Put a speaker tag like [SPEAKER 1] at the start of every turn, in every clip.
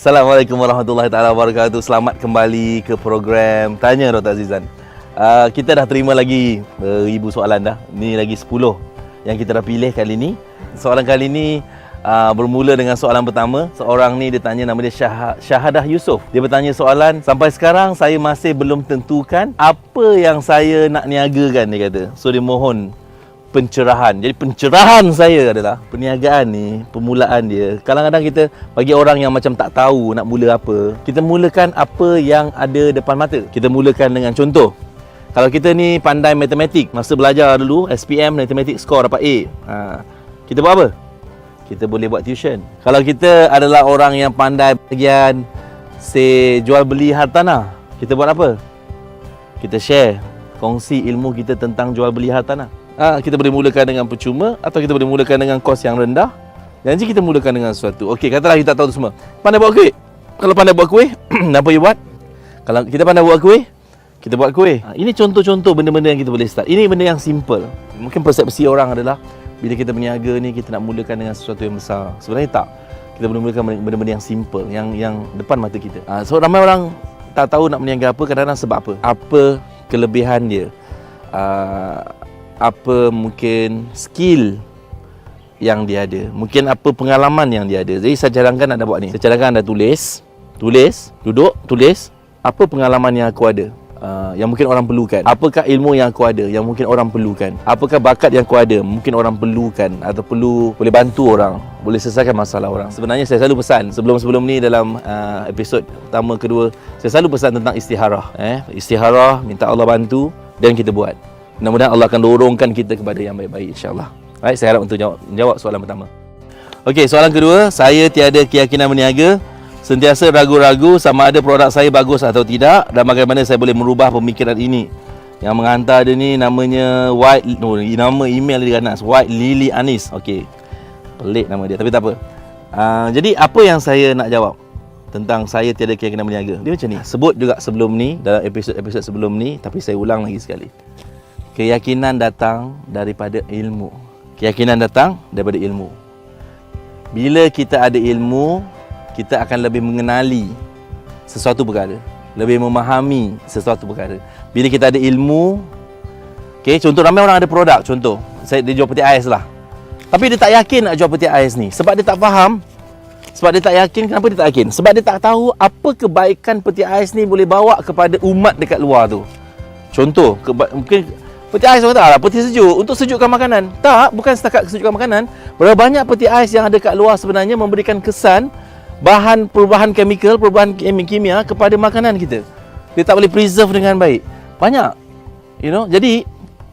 [SPEAKER 1] Assalamualaikum warahmatullahi taala wabarakatuh. Selamat kembali ke program Tanya Dr. Azizan. Uh, kita dah terima lagi beribu soalan dah. Ni lagi 10 yang kita dah pilih kali ni. Soalan kali ni uh, bermula dengan soalan pertama. Seorang ni dia tanya nama dia Syah Syahadah Yusof. Dia bertanya soalan, sampai sekarang saya masih belum tentukan apa yang saya nak niagakan dia kata. So dia mohon pencerahan. Jadi pencerahan saya adalah perniagaan ni, permulaan dia. Kadang-kadang kita bagi orang yang macam tak tahu nak mula apa, kita mulakan apa yang ada depan mata. Kita mulakan dengan contoh. Kalau kita ni pandai matematik, masa belajar dulu SPM matematik skor dapat A. Ha, kita buat apa? Kita boleh buat tuition. Kalau kita adalah orang yang pandai bagian say jual beli hartanah, kita buat apa? Kita share, kongsi ilmu kita tentang jual beli hartanah. Ha, kita boleh mulakan dengan percuma atau kita boleh mulakan dengan kos yang rendah. Janji kita mulakan dengan sesuatu. Okey, katalah kita tahu tu semua. Pandai buat kuih. Kalau pandai buat kuih, apa you buat? Kalau kita pandai buat kuih, kita buat kuih. Ha, ini contoh-contoh benda-benda yang kita boleh start. Ini benda yang simple. Mungkin persepsi orang adalah bila kita berniaga ni kita nak mulakan dengan sesuatu yang besar. Sebenarnya tak. Kita boleh mulakan benda-benda yang simple, yang yang depan mata kita. Ha, so ramai orang tak tahu nak berniaga apa kadang-kadang sebab apa? Apa kelebihan dia? Uh, apa mungkin skill yang dia ada mungkin apa pengalaman yang dia ada. Jadi saya cadangkan anda buat ni. Saya cadangkan anda tulis tulis duduk tulis apa pengalaman yang aku ada. Uh, yang mungkin orang perlukan. Apakah ilmu yang aku ada Yang mungkin orang perlukan? Apakah bakat yang aku ada Mungkin orang perlukan Atau perlu Boleh bantu orang Boleh selesaikan masalah orang? Sebenarnya saya selalu pesan Sebelum-sebelum ni dalam uh, episod pertama, kedua Saya selalu pesan tentang istiharah eh? Istiharah Minta Allah bantu Dan kita buat Mudah-mudahan Allah akan dorongkan kita kepada yang baik-baik insyaAllah. Baik, saya harap untuk jawab, jawab soalan pertama. Okey, soalan kedua. Saya tiada keyakinan berniaga. Sentiasa ragu-ragu sama ada produk saya bagus atau tidak Dan bagaimana saya boleh merubah pemikiran ini. Yang menghantar dia ni namanya White no, Nama email dia ganas. White Lily Anis. Okey. Pelik nama dia, tapi tak apa. Uh, Jadi apa yang saya nak jawab tentang saya tiada keyakinan berniaga? Dia macam ni. Sebut juga sebelum ni Dalam episod-episod sebelum ni Tapi saya ulang lagi sekali Keyakinan datang daripada ilmu. Keyakinan datang daripada ilmu. Bila kita ada ilmu, kita akan lebih mengenali sesuatu perkara, lebih memahami sesuatu perkara. Bila kita ada ilmu, okey, contoh ramai orang ada produk, contoh, saya dia jual peti ais lah. Tapi dia tak yakin nak jual peti ais ni sebab dia tak faham. Sebab dia tak yakin, kenapa dia tak yakin? Sebab dia tak tahu apa kebaikan peti ais ni boleh bawa kepada umat dekat luar tu. Contoh, keba- mungkin Peti ais orang tak lah, peti sejuk untuk sejukkan makanan. Tak, bukan setakat sejukkan makanan. Berapa banyak peti ais yang ada kat luar sebenarnya memberikan kesan bahan perubahan kimia, perubahan kimia kepada makanan kita. Dia tak boleh preserve dengan baik. Banyak. You know, jadi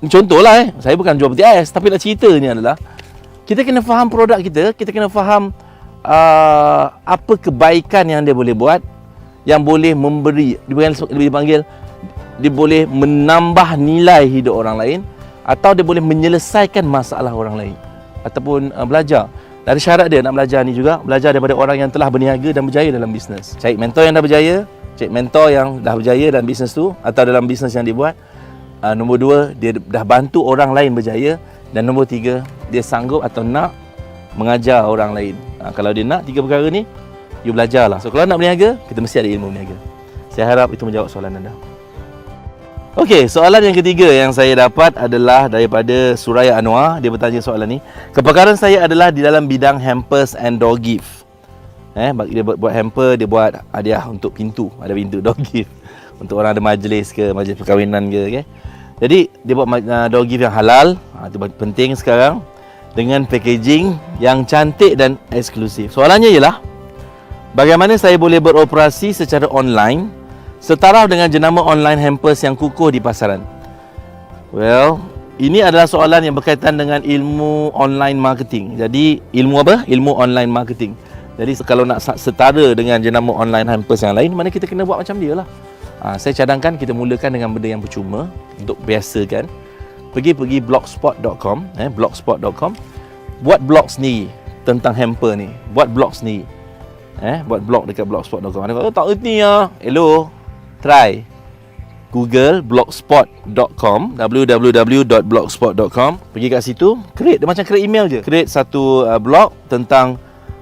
[SPEAKER 1] contohlah eh, saya bukan jual peti ais tapi nak cerita ni adalah kita kena faham produk kita, kita kena faham uh, apa kebaikan yang dia boleh buat yang boleh memberi dipanggil dia boleh menambah nilai hidup orang lain atau dia boleh menyelesaikan masalah orang lain. Ataupun uh, belajar. Dari syarat dia nak belajar ni juga. Belajar daripada orang yang telah berniaga dan berjaya dalam bisnes. Cari mentor yang dah berjaya cari mentor yang dah berjaya dalam bisnes tu atau dalam bisnes yang dibuat uh, nombor dua dia dah bantu orang lain berjaya dan nombor tiga dia sanggup atau nak mengajar orang lain. Uh, kalau dia nak tiga perkara ni you belajar lah so kalau nak berniaga kita mesti ada ilmu berniaga. Saya harap itu menjawab soalan anda Okey, soalan yang ketiga yang saya dapat adalah daripada Suraya Anwar. Dia bertanya soalan ni. Kepakaran saya adalah di dalam bidang hampers and door gift. Eh, dia buat, buat hamper, dia buat hadiah untuk pintu. Ada pintu door gift. Untuk orang ada majlis ke, majlis perkahwinan ke. Okay? Jadi, dia buat uh, door gift yang halal. Ha, itu penting sekarang. Dengan packaging yang cantik dan eksklusif. Soalannya ialah, bagaimana saya boleh beroperasi secara online Setaraf dengan jenama online hampers yang kukuh di pasaran. Well, ini adalah soalan yang berkaitan dengan ilmu online marketing. Jadi, ilmu apa? Ilmu online marketing. Jadi, kalau nak setara dengan jenama online hampers yang lain, mana kita kena buat macam dia lah. Ha, saya cadangkan kita mulakan dengan benda yang percuma untuk biasakan. Pergi-pergi blogspot.com, eh, blogspot.com. Buat blog sendiri tentang hamper ni. Buat blog sendiri. Eh, buat blog dekat blogspot.com. Ada kata, oh, tak erti ya. Hello, try Google blogspot.com www.blogspot.com pergi kat situ create dia macam create email je create satu uh, blog tentang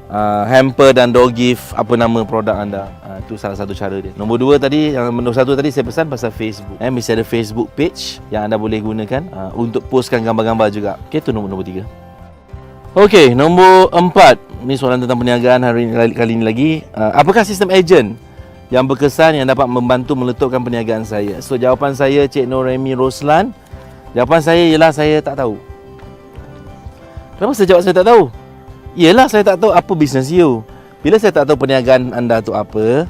[SPEAKER 1] uh, hamper dan door gift apa nama produk anda. Uh, itu salah satu cara dia. Nombor dua tadi, yang nombor satu tadi saya pesan pasal Facebook. Eh, mesti ada Facebook page yang anda boleh gunakan uh, untuk postkan gambar-gambar juga. Okey, itu nombor nombor tiga. Okey, nombor empat. Ini soalan tentang perniagaan hari ini, kali ini lagi. Uh, apakah sistem agent yang berkesan yang dapat membantu meletupkan perniagaan saya? So, jawapan saya Cik Noremi Roslan. Jawapan saya ialah saya tak tahu. Kenapa saya jawab saya tak tahu? Yelah saya tak tahu apa bisnes you. Bila saya tak tahu perniagaan anda tu apa,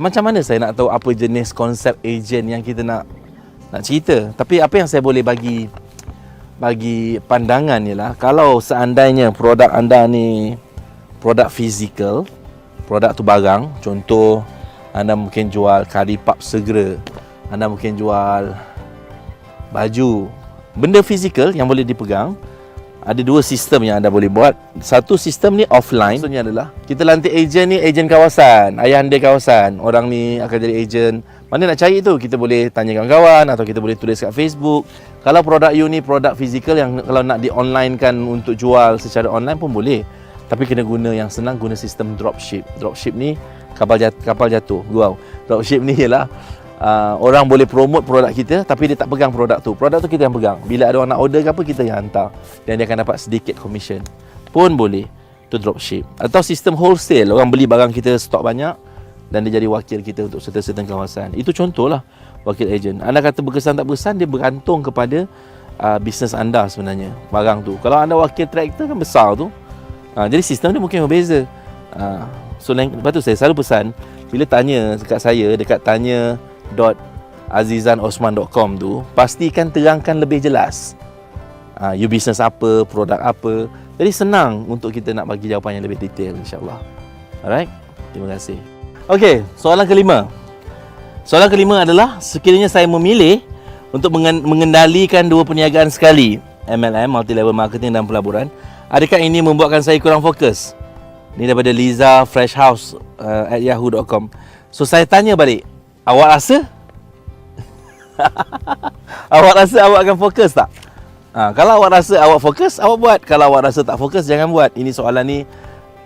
[SPEAKER 1] macam mana saya nak tahu apa jenis konsep agent yang kita nak nak cerita? Tapi apa yang saya boleh bagi bagi pandangan ialah kalau seandainya produk anda ni produk fizikal, produk tu barang, contoh anda mungkin jual kari pap segera, anda mungkin jual baju, benda fizikal yang boleh dipegang, ada dua sistem yang anda boleh buat. Satu sistem ni offline. Maksudnya adalah kita lantik ejen ni ejen kawasan, ayah anda kawasan. Orang ni akan jadi ejen. Mana nak cari tu? Kita boleh tanya kawan-kawan atau kita boleh tulis kat Facebook. Kalau produk you ni produk fizikal yang kalau nak di online kan untuk jual secara online pun boleh. Tapi kena guna yang senang guna sistem dropship. Dropship ni kapal jatuh, kapal jatuh. Wow. Dropship ni ialah uh, orang boleh promote produk kita tapi dia tak pegang produk tu. Produk tu kita yang pegang. Bila ada orang nak order ke apa kita yang hantar dan dia akan dapat sedikit commission. Pun boleh. Tu dropship. Atau sistem wholesale. Orang beli barang kita stok banyak dan dia jadi wakil kita untuk certain-certain kawasan. Itu contohlah wakil agent. Anda kata berkesan tak berkesan dia bergantung kepada uh, bisnes anda sebenarnya. Barang tu. Kalau anda wakil traktor kan besar tu. Uh, jadi sistem dia mungkin berbeza. Uh, so lepas tu saya selalu pesan bila tanya dekat saya dekat tanya azizanosman.com tu pastikan terangkan lebih jelas. Uh, you business apa, produk apa. Jadi senang untuk kita nak bagi jawapan yang lebih detail insyaAllah. Alright, terima kasih. Ok, soalan kelima. Soalan kelima adalah sekiranya saya memilih untuk mengendalikan dua perniagaan sekali MLM, multi level marketing dan pelaburan adakah ini membuatkan saya kurang fokus ini daripada Liza Fresh House uh, at yahoo.com so saya tanya balik Awak rasa? awak rasa awak akan fokus tak? Ha, kalau awak rasa awak fokus, awak buat. Kalau awak rasa tak fokus, jangan buat. Ini soalan ni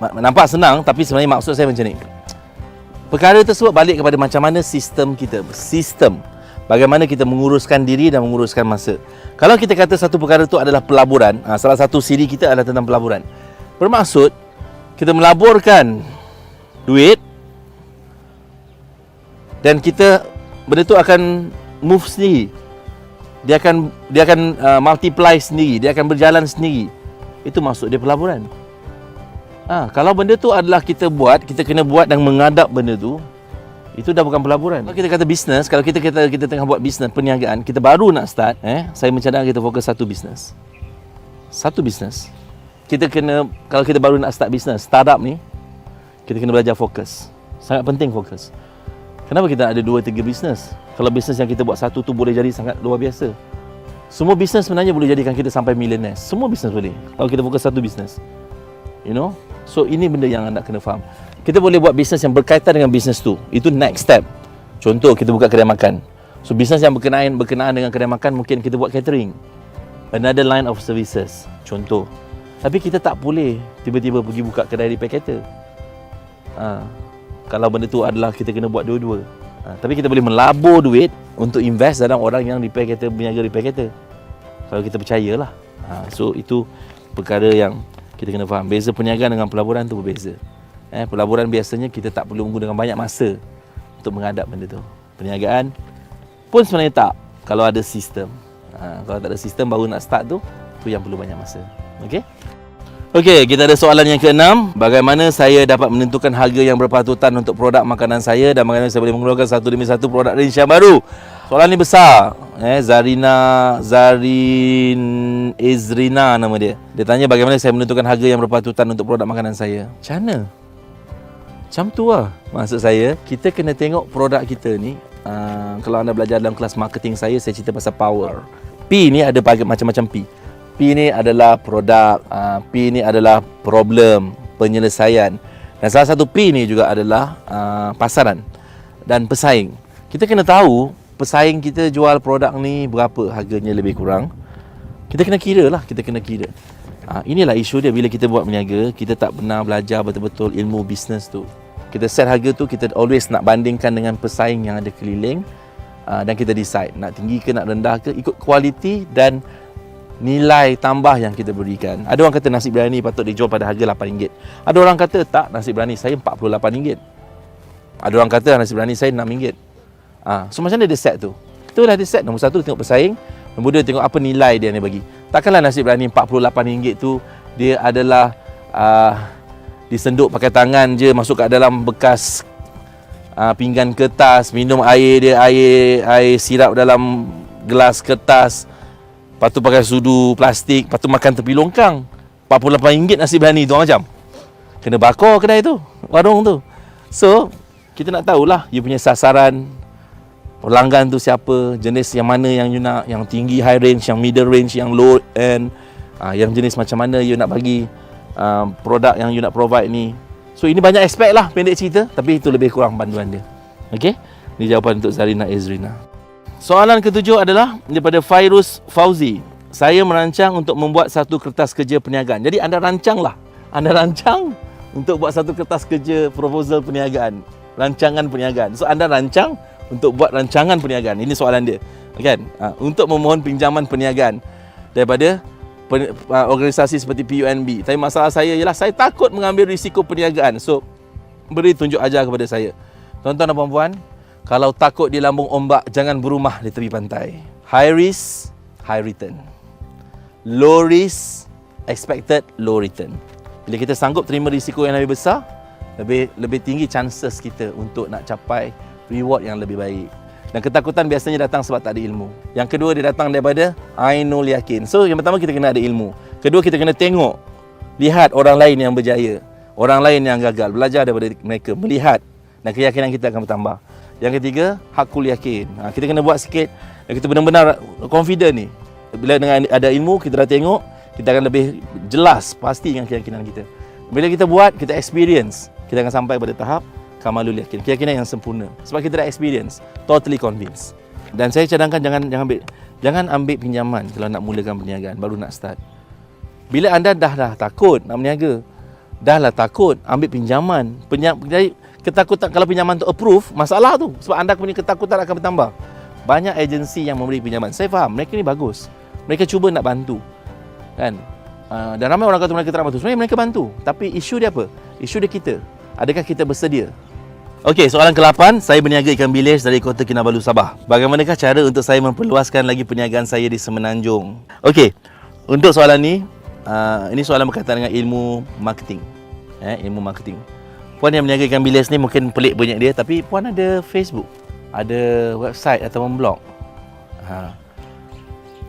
[SPEAKER 1] nampak senang tapi sebenarnya maksud saya macam ni. Perkara tersebut balik kepada macam mana sistem kita. Sistem. Bagaimana kita menguruskan diri dan menguruskan masa. Kalau kita kata satu perkara itu adalah pelaburan, ha, salah satu siri kita adalah tentang pelaburan. Bermaksud, kita melaburkan duit dan kita benda tu akan move sendiri. Dia akan dia akan uh, multiply sendiri dia akan berjalan sendiri. Itu maksud dia pelaburan. Ha, kalau benda tu adalah kita buat kita kena buat dan mengadap benda tu itu dah bukan pelaburan. Kalau kita kata bisnes kalau kita kita kita tengah buat bisnes perniagaan kita baru nak start eh saya mencadangkan kita fokus satu bisnes? Satu bisnes kita kena kalau kita baru nak start bisnes startup ni kita kena belajar fokus sangat penting fokus Kenapa kita ada dua tiga bisnes? Kalau bisnes yang kita buat satu tu boleh jadi sangat luar biasa. Semua bisnes sebenarnya boleh jadikan kita sampai millionaire. Semua bisnes boleh. Kalau kita fokus satu bisnes. You know? So ini benda yang anda kena faham. Kita boleh buat bisnes yang berkaitan dengan bisnes tu. Itu next step. Contoh kita buka kedai makan. So bisnes yang berkenaan berkenaan dengan kedai makan mungkin kita buat catering. Another line of services. Contoh. Tapi kita tak boleh tiba-tiba pergi buka kedai repair kereta. Ha kalau benda tu adalah kita kena buat dua-dua. Ha, tapi kita boleh melabur duit untuk invest dalam orang yang repair kereta, berniaga repair kereta. Kalau kita percayalah. Ha, so itu perkara yang kita kena faham. Beza perniagaan dengan pelaburan tu berbeza. Eh, pelaburan biasanya kita tak perlu menggunakan banyak masa untuk menghadap benda tu. Perniagaan pun sebenarnya tak kalau ada sistem. Ha, kalau tak ada sistem baru nak start tu, tu yang perlu banyak masa. Okay? Okey, kita ada soalan yang keenam. Bagaimana saya dapat menentukan harga yang berpatutan untuk produk makanan saya dan bagaimana saya boleh mengeluarkan satu demi satu produk range yang baru? Soalan ni besar. Eh, Zarina Zarin Izrina nama dia. Dia tanya bagaimana saya menentukan harga yang berpatutan untuk produk makanan saya. Macam mana? Macam tu lah. Maksud saya, kita kena tengok produk kita ni. Uh, kalau anda belajar dalam kelas marketing saya, saya cerita pasal power. P ni ada macam-macam P. P ni adalah produk, uh, P ni adalah problem, penyelesaian. Dan salah satu P ni juga adalah uh, pasaran dan pesaing. Kita kena tahu pesaing kita jual produk ni berapa harganya lebih kurang. Kita kena kira lah, kita kena kira. Ha, inilah isu dia bila kita buat berniaga, kita tak pernah belajar betul-betul ilmu bisnes tu. Kita set harga tu, kita always nak bandingkan dengan pesaing yang ada keliling uh, dan kita decide nak tinggi ke nak rendah ke ikut kualiti dan nilai tambah yang kita berikan. Ada orang kata nasi biryani patut dijual pada harga RM8. Ada orang kata tak, nasi biryani saya RM48. Ada orang kata nasi biryani saya RM6. Ah, so macam mana dia set tu? Itulah dia set. Nombor satu tengok pesaing, nombor dua tengok apa nilai dia ni bagi. Takkanlah nasi biryani RM48 tu dia adalah uh, disenduk pakai tangan je masuk kat dalam bekas uh, pinggan kertas, minum air dia air air sirap dalam gelas kertas. Lepas tu pakai sudu plastik, lepas tu makan tepi longkang. RM48 nasi biryani tu macam. Kena bakar kedai tu, warung tu. So, kita nak tahulah you punya sasaran pelanggan tu siapa, jenis yang mana yang you nak, yang tinggi high range, yang middle range, yang low end, uh, yang jenis macam mana you nak bagi uh, produk yang you nak provide ni. So ini banyak aspek lah pendek cerita tapi itu lebih kurang bantuan dia. Okey? Ini jawapan untuk Zarina Ezrina. Soalan ketujuh adalah daripada Fairuz Fauzi. Saya merancang untuk membuat satu kertas kerja perniagaan. Jadi anda rancanglah. Anda rancang untuk buat satu kertas kerja proposal perniagaan. Rancangan perniagaan. So anda rancang untuk buat rancangan perniagaan. Ini soalan dia. Kan? Ha, untuk memohon pinjaman perniagaan daripada organisasi seperti PUNB. Tapi masalah saya ialah saya takut mengambil risiko perniagaan. So beri tunjuk ajar kepada saya. Tuan-tuan dan puan-puan, kalau takut di lambung ombak jangan berumah di tepi pantai. High risk, high return. Low risk, expected low return. Bila kita sanggup terima risiko yang lebih besar, lebih lebih tinggi chances kita untuk nak capai reward yang lebih baik. Dan ketakutan biasanya datang sebab tak ada ilmu. Yang kedua dia datang daripada ainul yakin. So yang pertama kita kena ada ilmu. Kedua kita kena tengok lihat orang lain yang berjaya, orang lain yang gagal, belajar daripada mereka, melihat dan keyakinan kita akan bertambah. Yang ketiga, hakul yakin. Ha, kita kena buat sikit kita benar-benar confident ni. Bila dengan ada ilmu kita dah tengok, kita akan lebih jelas pasti dengan keyakinan kita. Bila kita buat, kita experience, kita akan sampai pada tahap kamalul yakin keyakinan yang sempurna sebab kita dah experience totally convinced dan saya cadangkan jangan jangan ambil jangan ambil pinjaman kalau nak mulakan perniagaan baru nak start bila anda dah dah takut nak berniaga dah lah takut ambil pinjaman penyam, jadi ketakutan kalau pinjaman tu approve masalah tu. Sebab anda punya ketakutan akan bertambah. Banyak agensi yang memberi pinjaman. Saya faham mereka ni bagus. Mereka cuba nak bantu kan? Uh, dan ramai orang kata mereka tak bantu. Sebenarnya mereka bantu. Tapi isu dia apa? Isu dia kita. Adakah kita bersedia? Okey, soalan ke-8, saya berniaga ikan bilis dari Kota Kinabalu, Sabah. Bagaimanakah cara untuk saya memperluaskan lagi perniagaan saya di Semenanjung? Okey, untuk soalan ni, uh, ini soalan berkaitan dengan ilmu marketing. Eh, ilmu marketing. Puan yang berniaga ikan bilis ni mungkin pelik banyak dia, tapi puan ada Facebook, ada website atau blog. Ha.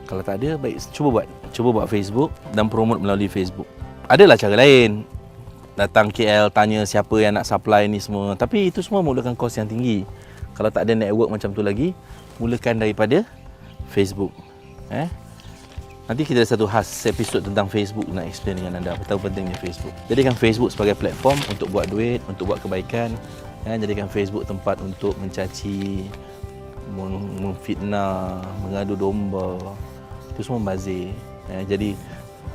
[SPEAKER 1] Kalau tak ada, baik cuba buat. Cuba buat Facebook dan promote melalui Facebook. Adalah cara lain datang KL tanya siapa yang nak supply ni semua tapi itu semua mulakan kos yang tinggi kalau tak ada network macam tu lagi mulakan daripada Facebook eh nanti kita ada satu khas episod tentang Facebook nak explain dengan anda betapa pentingnya Facebook jadikan Facebook sebagai platform untuk buat duit untuk buat kebaikan eh? jadikan Facebook tempat untuk mencaci memfitnah mengadu domba itu semua bazir eh? jadi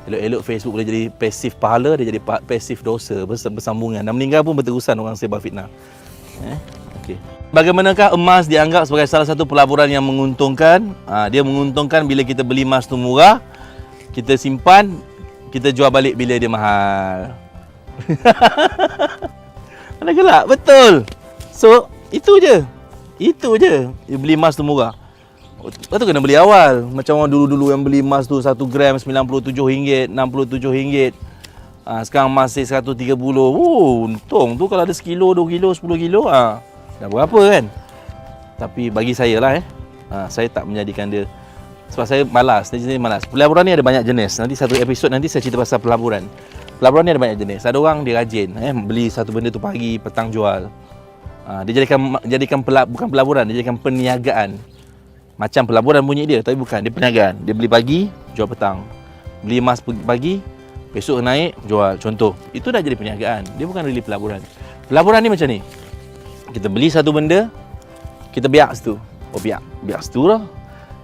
[SPEAKER 1] elok-elok Facebook boleh jadi pasif pahala dia jadi pasif dosa bersambungan dan meninggal pun berterusan orang sebar fitnah eh okey bagaimanakah emas dianggap sebagai salah satu pelaburan yang menguntungkan? Ha, dia menguntungkan bila kita beli emas tu murah kita simpan kita jual balik bila dia mahal. Mana gelak betul. So itu je. Itu je. Dia beli emas tu murah. Lepas tu kena beli awal. Macam orang dulu-dulu yang beli emas tu 1 gram RM97 RM67 ha, Sekarang masih RM130 Oh untung tu kalau ada sekilo, 2 kilo, 10 kilo ha, Dah berapa kan? Tapi bagi saya lah eh. Ha, Saya tak menjadikan dia. Sebab saya malas Dia jenis malas. Pelaburan ni ada banyak jenis. Nanti satu episod nanti saya cerita pasal pelaburan. Pelaburan ni ada banyak jenis. Ada orang dia rajin eh, Beli satu benda tu pagi Petang jual. Ha, Dia jadikan, jadikan pelab, bukan pelaburan Dia jadikan perniagaan. Macam pelaburan bunyi dia Tapi bukan. Dia perniagaan. Dia beli pagi Jual petang. Beli emas pagi Besok naik Jual. Contoh Itu dah jadi perniagaan. Dia bukan really pelaburan. Pelaburan ni macam ni Kita beli satu benda Kita biar situ Oh biar Biar situ lah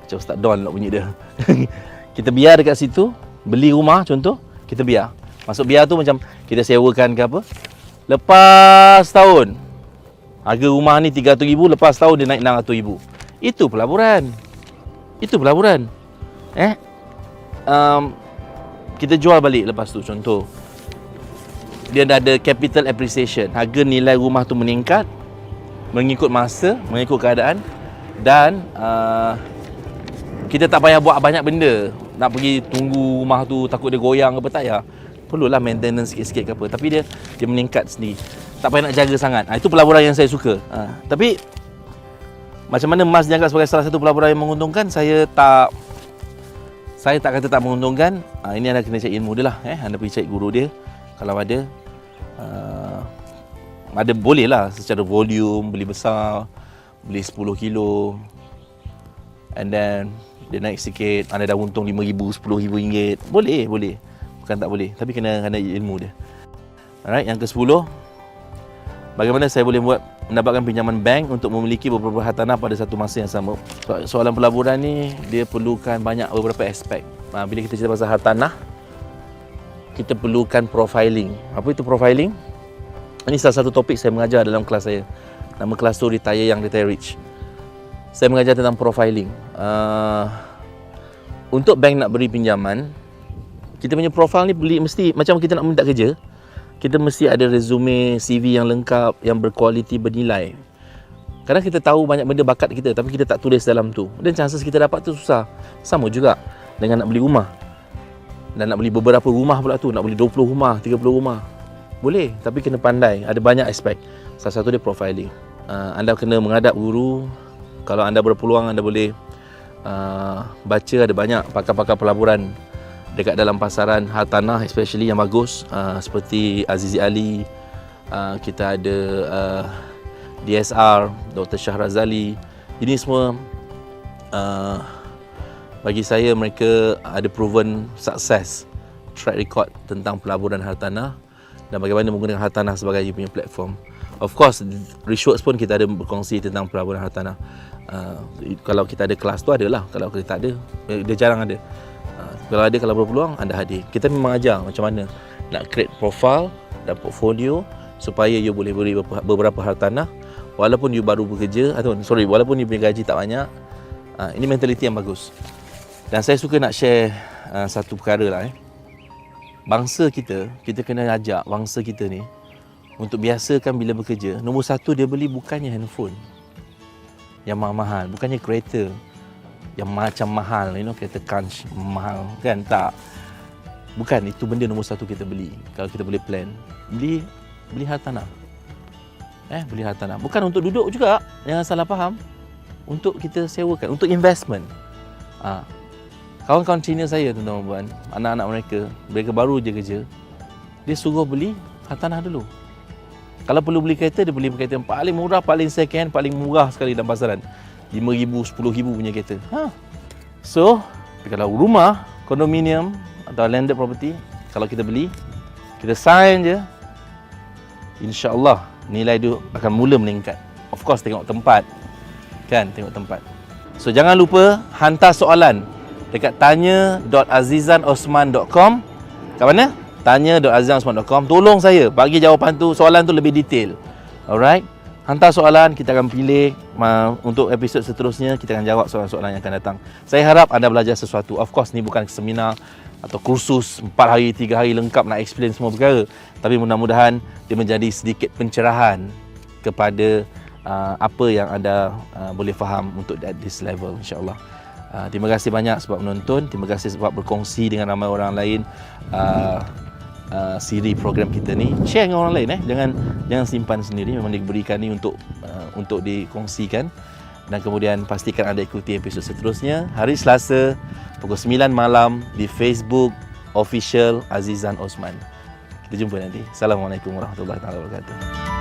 [SPEAKER 1] Macam Ustaz Don lah bunyi dia Kita biar dekat situ Beli rumah contoh kita biar. Masuk biar tu macam kita sewakan ke apa. Lepas tahun harga rumah ni 300,000, lepas tahun dia naik 600,000. Itu pelaburan. Itu pelaburan. Eh? Um, kita jual balik lepas tu contoh. Dia dah ada capital appreciation. Harga nilai rumah tu meningkat mengikut masa, mengikut keadaan dan uh, kita tak payah buat banyak benda. Nak pergi tunggu rumah tu takut dia goyang ke apa tak ya. Perlulah maintenance sikit-sikit ke apa. Tapi dia dia meningkat sendiri. Tak payah nak jaga sangat. Ha, itu pelaburan yang saya suka. Ha, tapi macam mana Mas dianggap sebagai salah satu pelaburan yang menguntungkan, saya tak saya tak kata tak menguntungkan. Ha, ini anda kena cari ilmu dia lah. Eh. Anda pergi cari guru dia. Kalau ada. Uh, ada boleh lah secara volume, beli besar. Beli 10 kilo. And then dia naik sikit. Anda dah untung RM5,000, RM10,000 ringgit. Boleh, boleh. Bukan tak boleh. Tapi kena kena ilmu dia. Alright, yang ke-10. Bagaimana saya boleh buat mendapatkan pinjaman bank untuk memiliki beberapa hartanah pada satu masa yang sama? Soalan pelaburan ni dia perlukan banyak beberapa aspek. Ha, bila kita cerita pasal hartanah, kita perlukan profiling. Apa itu profiling? Ini salah satu topik saya mengajar dalam kelas saya. Nama kelas tu Retire Young Retire Rich. Saya mengajar tentang profiling. Uh, untuk bank nak beri pinjaman, kita punya profile ni beli mesti macam kita nak minta kerja kita mesti ada resume CV yang lengkap yang berkualiti bernilai kadang kita tahu banyak benda bakat kita tapi kita tak tulis dalam tu dan chances kita dapat tu susah sama juga dengan nak beli rumah dan nak beli beberapa rumah pula tu nak beli 20 rumah 30 rumah boleh tapi kena pandai. Ada banyak aspek. Salah satu dia profiling. Uh, anda kena menghadap guru. Kalau anda berpeluang anda boleh uh, baca. Ada banyak pakar-pakar pelaburan dekat dalam pasaran. Hartanah especially yang bagus. Uh, seperti Azizi Ali. Uh, kita ada uh, DSR Dr. Syahrazali ini semua uh, bagi saya mereka ada proven success track record tentang pelaburan hartanah dan bagaimana menggunakan hartanah sebagai punya platform. Of course Rishworks pun kita ada berkongsi tentang pelaburan hartanah uh, kalau kita ada kelas tu ada lah kalau kita tak ada dia jarang ada. Kalau ada kalau berpeluang anda hadir. Kita memang ajar macam mana nak create profile dan portfolio supaya you boleh beri beberapa hartanah walaupun you baru bekerja atau sorry walaupun you punya gaji tak banyak uh, ini mentaliti yang bagus. Dan saya suka nak share uh, satu perkara lah eh. Bangsa kita kita kena ajak bangsa kita ni untuk biasakan bila bekerja. Nombor satu dia beli bukannya handphone. Yang mahal-mahal bukannya kereta. Yang macam mahal you know kereta crunch mahal kan? Tak. Bukan itu benda nombor satu kita beli. Kalau kita boleh plan beli beli hartanah. Eh beli hartanah. Bukan untuk duduk juga jangan salah faham. Untuk kita sewakan untuk investment. Ha. Kawan-kawan Cina saya tuan-tuan puan anak-anak mereka mereka baru je kerja dia suruh beli hartanah dulu kalau perlu beli kereta dia beli kereta yang paling murah paling second paling murah sekali dalam pasaran RM5,000, RM10,000 punya kereta. Ha. So, kalau rumah, kondominium atau landed property, kalau kita beli, kita sign je, insya-Allah nilai dia akan mula meningkat. Of course tengok tempat. Kan, tengok tempat. So jangan lupa hantar soalan dekat tanya.azizanosman.com. Kat mana? tanya.azizanosman.com. Tolong saya bagi jawapan tu, soalan tu lebih detail. Alright? Hantar soalan, kita akan pilih untuk episod seterusnya, kita akan jawab soalan-soalan yang akan datang. Saya harap anda belajar sesuatu. Of course, ni bukan seminar atau kursus 4 hari, 3 hari lengkap nak explain semua perkara. Tapi mudah-mudahan dia menjadi sedikit pencerahan kepada uh, apa yang anda uh, boleh faham untuk at this level, insyaAllah. Uh, terima kasih banyak sebab menonton. Terima kasih sebab berkongsi dengan ramai orang lain. Uh, uh, siri program kita ni. Share dengan orang lain eh. Jangan jangan simpan sendiri. Memang diberikan ni untuk uh, untuk dikongsikan. Dan kemudian pastikan anda ikuti episod seterusnya. Hari Selasa pukul 9 malam di Facebook official Azizan Osman. Kita jumpa nanti. Assalamualaikum warahmatullahi wabarakatuh